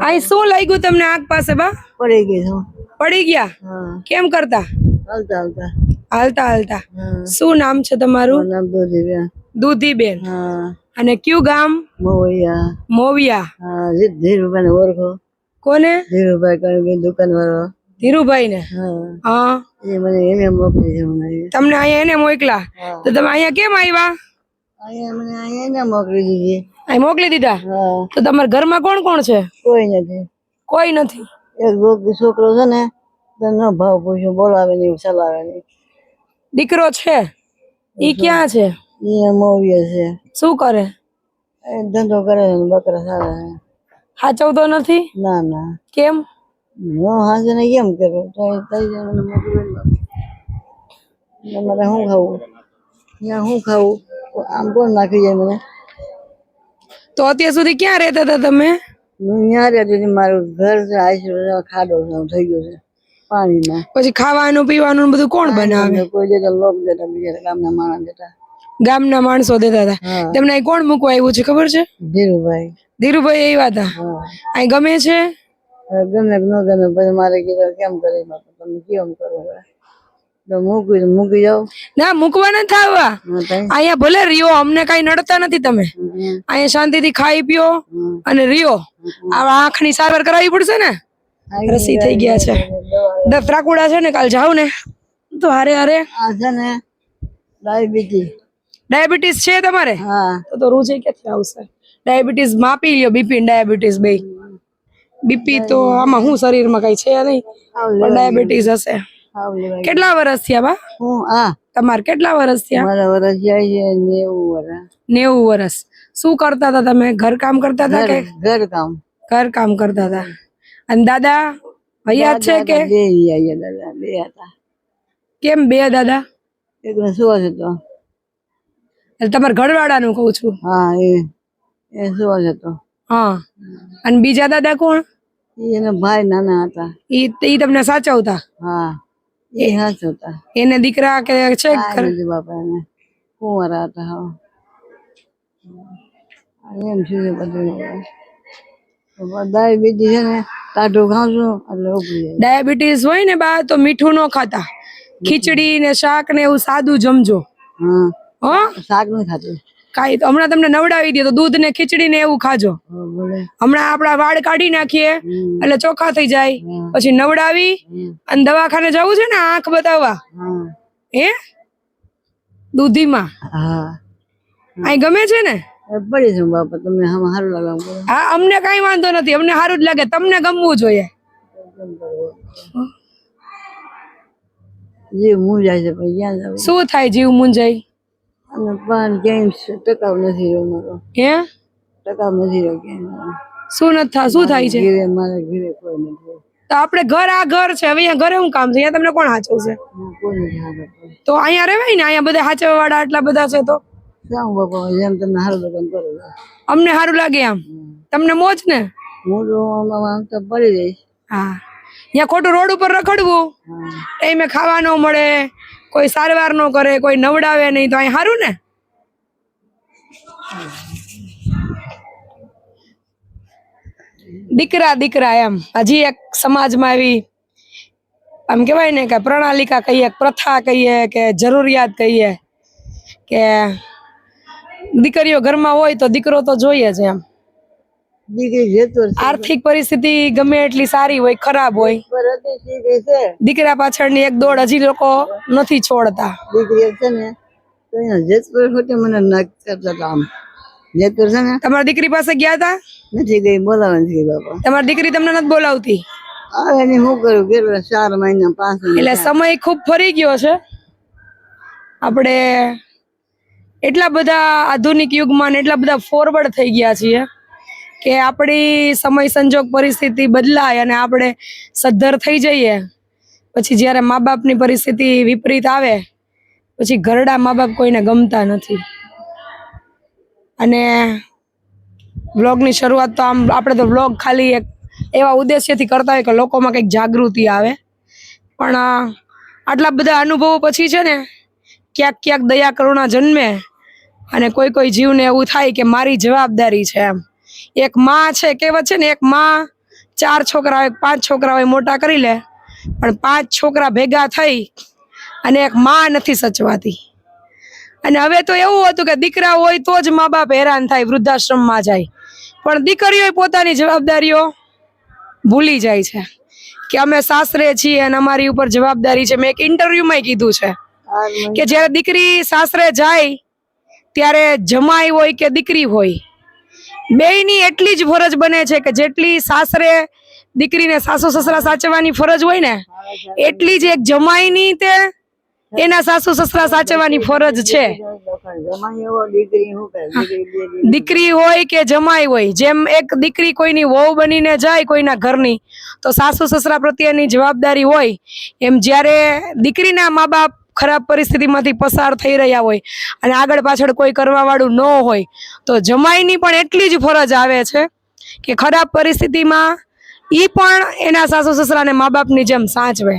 અહીં શું લાગ્યું તમને આંખ પાસે બા? પડી ગઈ પડી ગયા? હા. કેમ કરતા? હાલતા હાલતા. હાલતા હાલતા. શું નામ છે તમારું? નામ દૂધીબેન. દૂધીબેન. હા. અને કયું ગામ? મોવિયા. મોવિયા. હા ધીરુભાઈ ઓળખો. કોને? ધીરુભાઈ કઈ દુકાન વાળો ધીરુભાઈ ને હા. હા. એ મને એને મોકલી છે તમને અહીંયા એને મોકલા? તો તમે અહીંયા કેમ આવ્યા? અહીંયા મને અહીંયા મોકલી દીધી. અહીં મોકલી દીધા? તો તમારા ઘરમાં કોણ કોણ છે? કોઈ નથી. કોઈ નથી. એક છોકરો છે ને તને ભાવ પૂછ્યો બોલાવે નહીં ચલાવે નહીં. દીકરો છે? ઈ ક્યાં છે? એ મોવીએ છે. શું કરે? એ ધંધો કરે છે બકરા સારા છે. સાચવતો નથી? ના ના. કેમ? હું હાજર ને કેમ કરું તો એ તઈ જાય મને મોકલી મારે શું ખાવું? ત્યાં શું ખાવું? આમ કોણ નાખી જાય મને? તો અત્યાર સુધી ક્યાં રહેતા હતા તમે? અહીંયા રહેતી હતી. મારું ઘર છે આશરો ખાડો છે થઈ ગયો છે પાણીમાં. પછી ખાવાનું પીવાનું બધું કોણ બનાવે? કોઈ દેતા લોક દેતા બીજા ગામના માણસ દેતા. ગામના માણસો દેતા હતા. તેમને અહીં કોણ મૂકવા આવ્યું છે ખબર છે? ધીરુભાઈ. ધીરુભાઈ આવ્યા હતા અહીં ગમે છે? ગમે ન ગમે પછી મારે કીધું કેમ કરી તમે કેમ કરો? મૂકી જાઓ ના મૂકવા નથી આવવા. અહીંયા ભલે રહ્યો અમને કઈ નડતા નથી તમે. અહીંયા શાંતિથી ખાઈ પીઓ અને રહ્યો. આ આંખની સારવાર કરાવી પડશે ને? રસી થઈ ગયા છે. દફરાકુડા છે ને કાલ જાવ ને. તો હારે હારે. છે ને ડાયાબિટીસ. ડાયાબિટીસ છે તમારે? હા. તો તો રોજે ક્યાંથી આવશે? ડાયાબિટીસ માપી લ્યો બીપી ડાયાબિટીસ બે. બીપી તો આમાં હું શરીરમાં કઈ છે નહીં પણ ડાયાબિટીસ હશે. કેટલા વર્ષ થયા બા? હું આ તમારે કેટલા વર્ષ થયા? મારા વર્ષ જાય છે નેવું વરસ. નેવું વર્ષ શું કરતા હતા તમે? ઘર કામ કરતા હતા કે? ઘર કામ. ઘર કામ કરતા હતા. અને દાદા ભૈયા છે કે? બે દાદા બે હતા. કેમ બે દાદા? એકને સુવાસ હતો એટલે તમારા ઘરવાળાનું કહું છું. હા એ એ સુવાસ તો. હા. અને બીજા દાદા કોણ? એના ભાઈ નાના હતા. એ ઈ તમને સાચવતા? હા. એ હાથ હતા એને દીકરા કે છે ઘર- બાપા ને કુંવારા હતા હા. એમ છે બધું. ડાયાબિટીસ છે ને ટાઢું ખાઉં છું એટલે ઉપડી ડાયાબિટીસ હોય ને બા તો મીઠું ન ખાતા. ખીચડી ને શાક ને એવું સાદું જમજો. હા. હો? શાક નથી ખાતી. કાંઈ તો હમણાં તમને નવડાવી દે તો દૂધ ને ખીચડી ને એવું ખાજો હમણાં આપણા વાળ કાઢી નાખીએ એટલે ચોખ્ખા થઈ જાય. પછી નવડાવી અને દવાખાને જવું છે ને આંખ બતાવવા. હા. દૂધીમાં. હા. અહીં ગમે છે ને? પડી છું બાપા તમને સારું લાગે હા અમને કઈ વાંધો નથી અમને સારું જ લાગે તમને ગમવું જોઈએ. જીવ મૂંજાય છે શું થાય જીવ મુંજાઈ? અને પણ ક્યાંય ટકાવ નથી રહ્યો મારો. હે? ટકાવ નથી રહ્યો ક્યાંય શું નથી થા શું થાય છે? ઘરે મારે ઘરે કોઈ નથી તો આપણે ઘર આ ઘર છે હવે અહીંયા ઘરે શું કામ છે? અહીંયા તમને કોણ હાચવશે? હું તો અહીંયા રહેવાય ને અહીંયા બધા હાચવવા વાળા આટલા બધા છે તો? જેમ તમને સારું લગન કરો અમને સારું લાગે આમ તમને મોજ ને? હું તો આમાં તો પડી જઈશ હા. અહીંયા ખોટું રોડ ઉપર રખડવું ટાઈમે ખાવા ન મળે કોઈ સારવાર ન કરે, કોઈ નવડાવે નહીં, તો અહીં સારું ને? દીકરા દીકરા એમ. હજી એક સમાજમાં એવી આમ કહેવાય ને કે પ્રણાલિકા કહીએ પ્રથા કહીએ, કે જરૂરિયાત કહીએ, કે દીકરીઓ ઘરમાં હોય તો દીકરો તો જોઈએ જ એમ. આર્થિક પરિસ્થિતિ ગમે એટલી સારી હોય ખરાબ હોય. દીકરા પાછળની એક દોડ હજી લોકો નથી છોડતા. દીકરી છે ને જેતપુર ખોટી મને નાક કરતા હતા જેતપુર છે ને તમારી દીકરી પાસે ગયા હતા નથી ગઈ બોલાવા નથી બાપા. તમારી દીકરી તમને નથી બોલાવતી? હવે એને શું કરું કેટલા ચાર મહિના પાંચ એટલે સમય ખૂબ ફરી ગયો છે. આપણે એટલા બધા આધુનિક યુગમાં ને એટલા બધા ફોરવર્ડ થઈ ગયા છીએ. કે આપણી સમય સંજોગ પરિસ્થિતિ બદલાય અને આપણે સદ્ધર થઈ જઈએ. પછી જ્યારે મા બાપની પરિસ્થિતિ વિપરીત આવે, પછી ઘરડા મા બાપ કોઈને ગમતા નથી. અને વ્લોગની શરૂઆત તો આમ, આપણે તો વ્લોગ ખાલી એક એવા ઉદ્દેશ્યથી કરતા હોય કે લોકોમાં કંઈક જાગૃતિ આવે. પણ આટલા બધા અનુભવો પછી છે ને, ક્યાંક ક્યાંક દયા કરુણા જન્મે અને કોઈ કોઈ જીવને એવું થાય કે મારી જવાબદારી છે એમ. એક માં છે, કહેવત છે ને, એક માં ચાર છોકરા હોય, પાંચ છોકરા હોય, મોટા કરી લે. પણ પાંચ છોકરા ભેગા થઈ અને એક માં નથી સચવાતી. અને હવે તો એવું હતું કે દીકરા હોય તો જ મા બાપ હેરાન થાય, વૃદ્ધાશ્રમમાં જાય. પણ દીકરીઓ પોતાની જવાબદારીઓ ભૂલી જાય છે. કે અમે સાસરે છીએ અને અમારી ઉપર જવાબદારી છે. મેં એક ઇન્ટરવ્યુમાં કીધું છે કે જ્યારે દીકરી સાસરે જાય, ત્યારે જમાઈ હોય કે દીકરી હોય બેયની એટલી જ ફરજ બને છે કે જેટલી સાસરે દીકરીને સાસુ સસરા સાચવવાની ફરજ હોય ને, એટલી જ એક જમાઈની તે એના સાસુ સસરા સાચવવાની ફરજ છે. દીકરી હોય કે જમાઈ હોય, જેમ એક દીકરી કોઈની વહુ બનીને જાય કોઈના ઘરની, તો સાસુ સસરા પ્રત્યેની જવાબદારી હોય, એમ જ્યારે દીકરીના મા બાપ ખરાબ પરિસ્થિતિમાંથી પસાર થઈ રહ્યા હોય અને આગળ પાછળ કોઈ કરવાવાળું ન હોય, તો જમાઈની પણ એટલી જ ફરજ આવે છે કે ખરાબ પરિસ્થિતિમાં એ પણ એના સાસુ સસરાને મા બાપની જેમ સાચવે.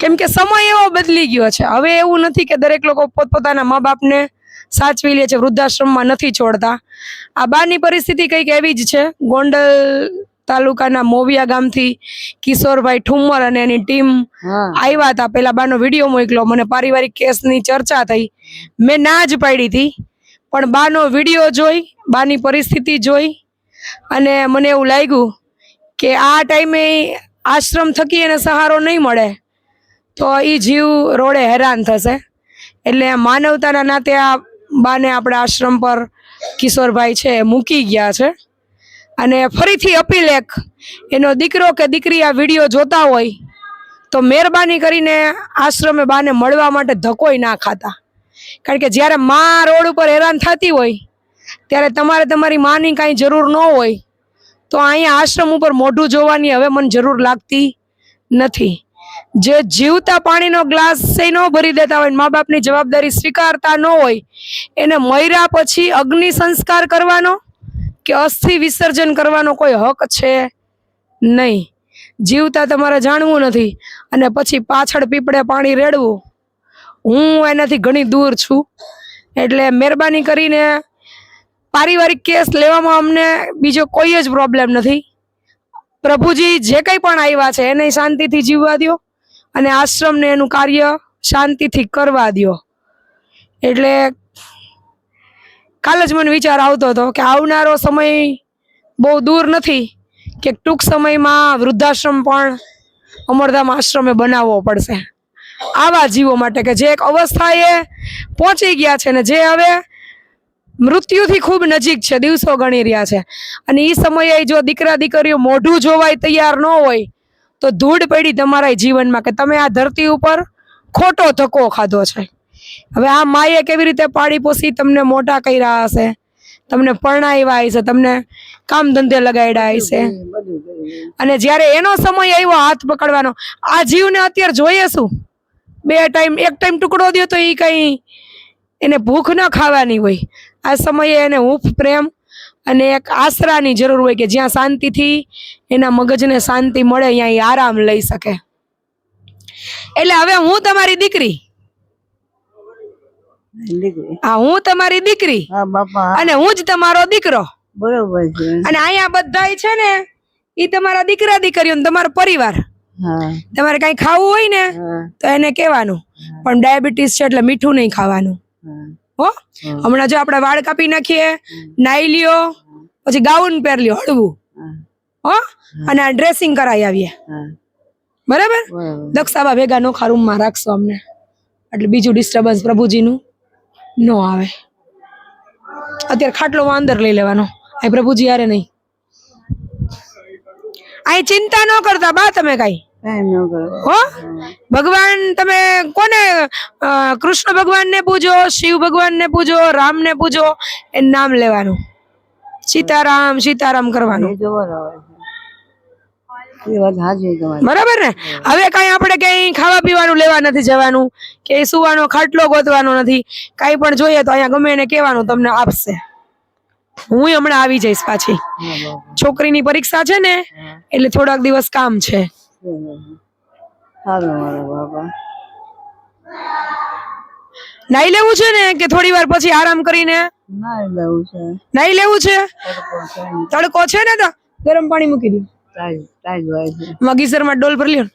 કેમ કે સમય એવો બદલી ગયો છે. હવે એવું નથી કે દરેક લોકો પોતપોતાના મા બાપને સાચવી લે છે, વૃદ્ધાશ્રમમાં નથી છોડતા. આ બહારની પરિસ્થિતિ કંઈક એવી જ છે. ગોંડલ તાલુકાના મોવિયા ગામથી કિશોરભાઈ ઠુમ્મર અને એની ટીમ આવ્યા હતા. પેલા બાનો વીડિયો મોકલો મને પારિવારિક કેસની ચર્ચા થઈ. મેં ના જ પાડી હતી. પણ બાનો વીડિયો જોઈ બાની પરિસ્થિતિ જોઈ અને મને એવું લાગ્યું કે આ ટાઈમે આશ્રમ થકી એને સહારો નહીં મળે તો એ જીવ રોડે હેરાન થશે. એટલે માનવતાના નાતે આ બાને આપણે આશ્રમ પર કિશોરભાઈ છે મૂકી ગયા છે. અને ફરીથી અપીલ એક, એનો દીકરો કે દીકરી આ વીડિયો જોતા હોય, તો મહેરબાની કરીને આશ્રમે બાને મળવા માટે ધકોઈ ના ખાતા. કારણ કે જ્યારે મા રોડ ઉપર હેરાન થતી હોય, ત્યારે તમારે તમારી માની કાંઈ જરૂર ન હોય, તો અહીંયા આશ્રમ ઉપર મોઢું જોવાની હવે મને જરૂર લાગતી નથી. જે જીવતા પાણીનો ગ્લાસ છે ન ભરી દેતા હોય, મા બાપની જવાબદારી સ્વીકારતા ન હોય, એને મર્યા પછી અગ્નિ સંસ્કાર કરવાનો કે અસ્થિ વિસર્જન કરવાનો કોઈ હક છે નહીં. જીવતા તમારે જાણવું નથી અને પછી પાછળ પીપળે પાણી રેડવું. હું એનાથી ઘણી દૂર છું. એટલે મહેરબાની કરીને પારિવારિક કેસ લેવામાં અમને બીજો કોઈ જ પ્રોબ્લેમ નથી. પ્રભુજી જે કંઈ પણ આવ્યા છે એને શાંતિથી જીવવા દ્યો અને આશ્રમને એનું કાર્ય શાંતિથી કરવા દ્યો. એટલે કાલે જ મને વિચાર આવતો હતો કે આવનારો સમય બહુ દૂર નથી, કે ટૂંક સમયમાં વૃદ્ધાશ્રમ પણ અમરધામ આશ્રમે બનાવવો પડશે. આવા જીવો માટે કે જે એક અવસ્થાએ પહોંચી ગયા છે ને જે હવે મૃત્યુથી ખૂબ નજીક છે, દિવસો ગણી રહ્યા છે. અને એ સમયે જો દીકરા દીકરીઓ મોઢું જોવાય તૈયાર ન હોય, તો ધૂળ પડી તમારા જીવનમાં કે તમે આ ધરતી ઉપર ખોટો ધક્કો ખાધો છે. હવે આ માએ કેવી રીતે પાળી પોસી તમને મોટા કર્યા હશે? તમને પરણાવ્યા હશે તમને કામ ધંધે લગાડ્યા હશે. અને જ્યારે એનો સમય આવ્યો હાથ પકડવાનો આ જીવને અત્યારે જોઈએ શું? બે ટાઈમ એક ટાઈમ ટુકડો દો તો એ કંઈ એને ભૂખ ન ખાવાની હોય. આ સમયે એને હૂંફ પ્રેમ અને એક આશરાની જરૂર હોય કે જ્યાં શાંતિથી એના મગજને શાંતિ મળે ત્યાં એ આરામ લઈ શકે. એટલે હવે હું તમારી દીકરી હા હું તમારી દીકરી? અને હું જ તમારો દીકરો? બરોબર છે. અને અહીંયા બધા છે ને એ તમારા દીકરા દીકરીઓ તમારો પરિવાર. તમારે કાંઈ ખાવું હોય ને તો એને કહેવાનું. પણ ડાયાબિટીસ છે એટલે મીઠું નહીં ખાવાનું. હો. હમણાં જો આપણે વાળ કાપી નાખીએ નાઈ લ્યો પછી ગાઉન પહેર લ્યો હળવું. હો. અને આ ડ્રેસિંગ કરાવી આવીએ. બરાબર? દક્ષાબા ભેગા નોખા રૂમમાં રાખશો અમને. એટલે બીજું ડિસ્ટર્બન્સ પ્રભુજીનું. ન આવે. અત્યારે ખાટલો અંદર લઈ લેવાનો. આ પ્રભુજી યારે નહીં. અહીં ચિંતા ન કરતા બા તમે કાંઈ. હો? ભગવાન તમે કોને કૃષ્ણ ભગવાનને પૂજો શિવ ભગવાનને પૂજો રામને પૂજો એ નામ લેવાનું. સીતારામ સીતારામ કરવાનું. એ બરાબર વાત સાચી તમારી. બરાબર ને? હવે કઈ આપણે કઈ ખાવા પીવાનું લેવા નથી જવાનું કે સુવાનો ખાટલો ગોતવાનો નથી કઈ પણ જોઈએ તો અહીંયા ગમે એને કહેવાનું તમને આપશે. હું હમણાં આવી જઈશ પાછી. છોકરીની પરીક્ષા છે ને એટલે થોડાક દિવસ કામ છે. નાઈ લેવું છે ને કે થોડી વાર પછી આરામ કરીને? ના લેવું છે. નાઈ લેવું છે. તડકો છે ને. તો? ગરમ પાણી મૂકી દો. ગીઝરમાં ડોલ પર લ્યો.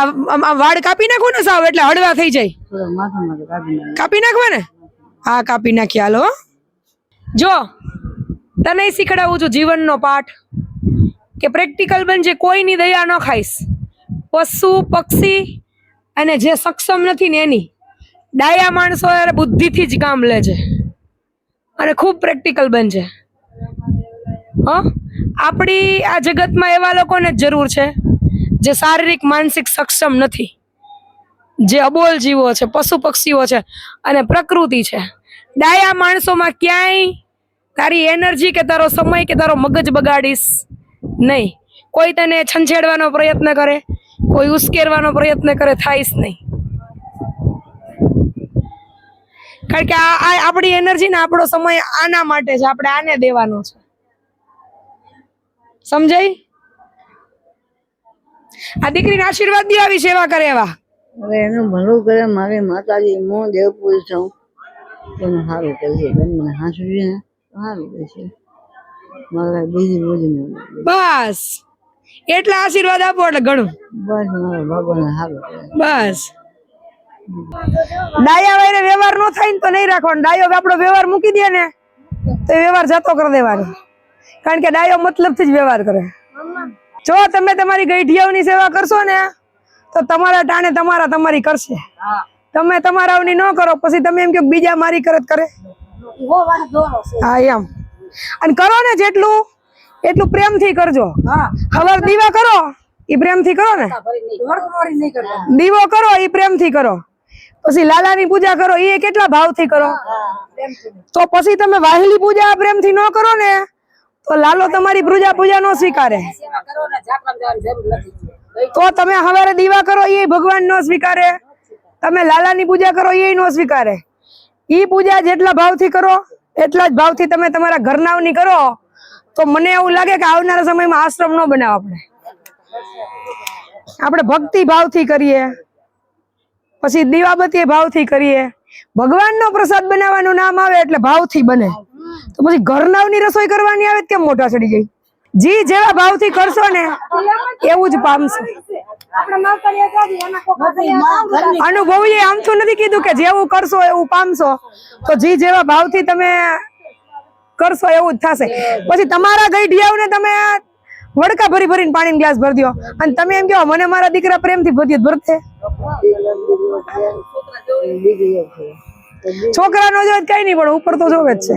આ વાળ કાપી નાખો ને સાવ એટલે હળવા થઈ જાય. કાપી નાખે નાખવા ને હા કાપી નાખી હાલો. જો તને શીખડાવું છું જીવનનો પાઠ. કે પ્રેક્ટિકલ બનજે કોઈની દયા ન ખાઈશ. પશુ પક્ષી અને જે સક્ષમ નથી ને એની. ડાયા માણસો બુદ્ધિથી જ કામ લે છે. અને ખૂબ પ્રેક્ટિકલ બનજે હ? આપણી આ જગતમાં એવા લોકોને જ જરૂર છે જે શારીરિક, માનસિક સક્ષમ નથી. જે અબોલ જીવો છે, પશુ પક્ષીઓ છે અને પ્રકૃતિ છે. ડાયા માણસોમાં ક્યાંય તારી એનર્જી કે તારો સમય કે તારો મગજ બગાડીશ નહીં. કોઈ તને છંછેડવાનો પ્રયત્ન કરે, કોઈ ઉશ્કેરવાનો પ્રયત્ન કરે, થાઈશ નહીં. કારણ કે આ આપણી એનર્જી ને આપણો સમય આના માટે છે, આપણે આને દેવાનો છે. સમજાય? આ દીકરીને આશીર્વાદ દે આવી સેવા કરે એવા. હવે એનું ભલું કરે મારી માતાજી હું દેવપુરી છું. તમે સારું બેન મને હાંસવી ને સારું કરશે મારા બીજી બોજી બસ. એટલા આશીર્વાદ આપો એટલે ઘણું. બસ મારા ભગવાન સારું બસ. ડાયા વાયરે વ્યવહાર નો થાય ને તો નહીં રાખવાનો. ડાયો આપણો વ્યવહાર મૂકી દે ને તો વ્યવહાર જતો કરી દેવાનો. કારણ કે ડાયો મતલબથી જ વ્યવહાર કરે. જો તમે તમારી ગઈઠિયાઓની સેવા કરશો ને તો તમારા ટાણે તમારા તમારી કરશે. તમે તમારાઓની ન કરો પછી તમે એમ કે બીજા મારી કરત કરે. હા એમ. અને કરો ને જેટલું એટલું પ્રેમથી કરજો. ખબર દીવા કરો એ પ્રેમથી કરો ને. દીવો કરો એ પ્રેમથી કરો. પછી લાલાની પૂજા કરો એ કેટલા ભાવથી કરો? તો પછી તમે વાહેલી પૂજા પ્રેમથી ન કરો ને તો લાલો તમારી પૂજા પૂજા નો સ્વીકારે. તો તમે હવારે દીવા કરો એ ભગવાન નો સ્વીકારે. તમે લાલાની પૂજા કરો એ નો સ્વીકારે. ઈ પૂજા જેટલા ભાવથી કરો, એટલા જ ભાવથી તમે તમારા ઘરનાવની કરો. તો મને એવું લાગે કે આવનારા સમયમાં આશ્રમ નો બનાવ આપણે આપણે ભક્તિ ભાવથી કરીએ. પછી દીવાબત્તી ભાવથી કરીએ. ભગવાનનો પ્રસાદ બનાવવાનું નામ આવે એટલે ભાવથી બને. તો પછી ઘરનાવની રસોઈ કરવાની આવે કેમ મોટા ચડી જાય? જી, જેવા ભાવથી કરશો ને, એવું જ પામશો અનુભવી આમ તો નથી કીધું કે જેવું કરશો એવું પામશો. તો જી, જેવા ભાવથી તમે કરશો એવું જ થશે. પછી તમારા ગઈઢિયાઓને તમે વડકા ભરી ભરીને પાણીનો ગ્લાસ ભરી દો અને તમે એમ કહો મને મારા દીકરા પ્રેમથી ભરી દે ભરતે. બીજી એક છે છોકરા નો જોવે તો કઈ નહીં, પણ ઉપર તો જોવે જ છે.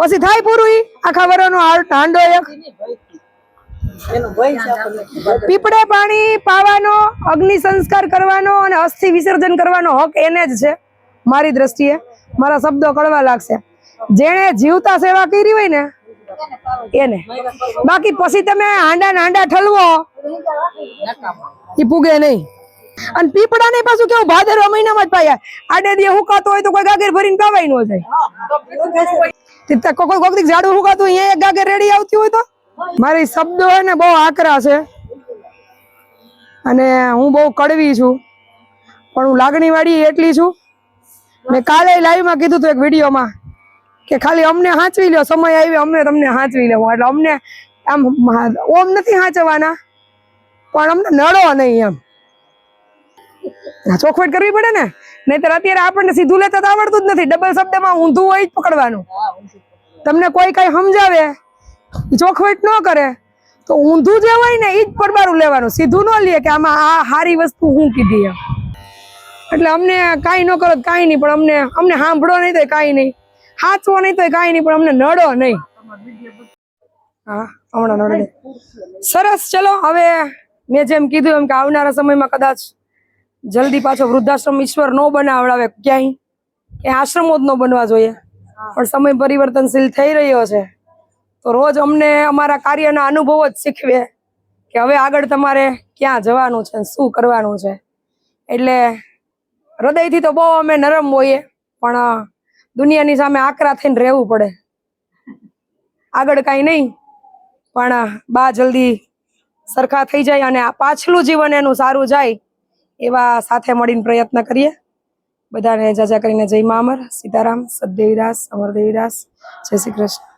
પછી થાય પૂરું આખા વરોનો હાંડો એક. પીપળે પાણી, પાવાનો, અગ્નિ સંસ્કાર કરવાનો અને અસ્થિ વિસર્જન કરવાનો હક એને જ છે, મારી દ્રષ્ટિએ. મારા શબ્દો કળવા લાગશે. જેણે જીવતા સેવા કરી હોય ને, એને. બાકી પછી તમે હાંડા હાંડા ઠલવો એ પૂગે નહીં. અને પીપળા ને પાછું કેવું ભાદરવા મહિનામાં જ પાયા આડે દે હુકાતો હોય તો કોઈ ગાગર ભરીને પાવાય ન જાય. કોઈ દી ઝાડું હુકાતું હોય, અહીંયા એક ગાગર રેડી આવતી હોય તો? મારી શબ્દો હે ને બહુ આકરા છે. અને હું બહુ કડવી છું. પણ હું લાગણી વાળી એટલી છું. મેં કાલે લાઈવમાં કીધું હતું એક વિડીયોમાં કે ખાલી અમને હાંચવી લ્યો સમય આવ્યો અમને તમને હાંચવી લેવો. એટલે અમને આમ ઓમ નથી હાંચવાના પણ અમને નડો નહીં એમ. ચોખવટ કરવી પડે ને? નહીતર અત્યારે આપણને સીધું લેતા આવડતું જ નથી. ડબલ શબ્દમાં ઊંધું હોય જ પકડવાનું. તમને કોઈ કઈ સમજાવે ચોખવટ ન કરે તો ઊંધું જે હોય ને એ જ પડબારું લેવાનું. સીધું ન લે કે આમાં આ સારી વસ્તુ હું કીધી એમ. એટલે અમને કાંઈ ન કરો કાંઈ નહીં પણ અમને અમને સાંભળો નહીં તો કાંઈ નહીં. સાચવો નહીં તો કાંઈ નહીં પણ અમને નડો નહીં. હા હમણાં નડે. સરસ ચલો હવે મેં જેમ કીધું એમ કે આવનારા સમયમાં કદાચ જલ્દી પાછો વૃદ્ધાશ્રમ ઈશ્વર નો બનાવડાવે ક્યાંય? કે આશ્રમો જ ન બનવા જોઈએ. પણ સમય પરિવર્તનશીલ થઈ રહ્યો છે. તો રોજ અમને અમારા કાર્યના અનુભવો જ શીખવે કે હવે આગળ તમારે ક્યાં જવાનું છે શું કરવાનું છે. એટલે હૃદયથી તો બહુ અમે નરમ હોઈએ પણ દુનિયાની સામે આકરા થઈને રહેવું પડે. આગળ કાંઈ નહીં પણ બા જલ્દી સરખા થઈ જાય અને આ પાછલું જીવન એનું સારું જાય. એવા સાથે મળીને પ્રયત્ન કરીએ. બધાને જાજા કરીને જય મા અમર. સીતારામ સદદેવીદાસ અમરદેવીદાસ જય શ્રી કૃષ્ણ.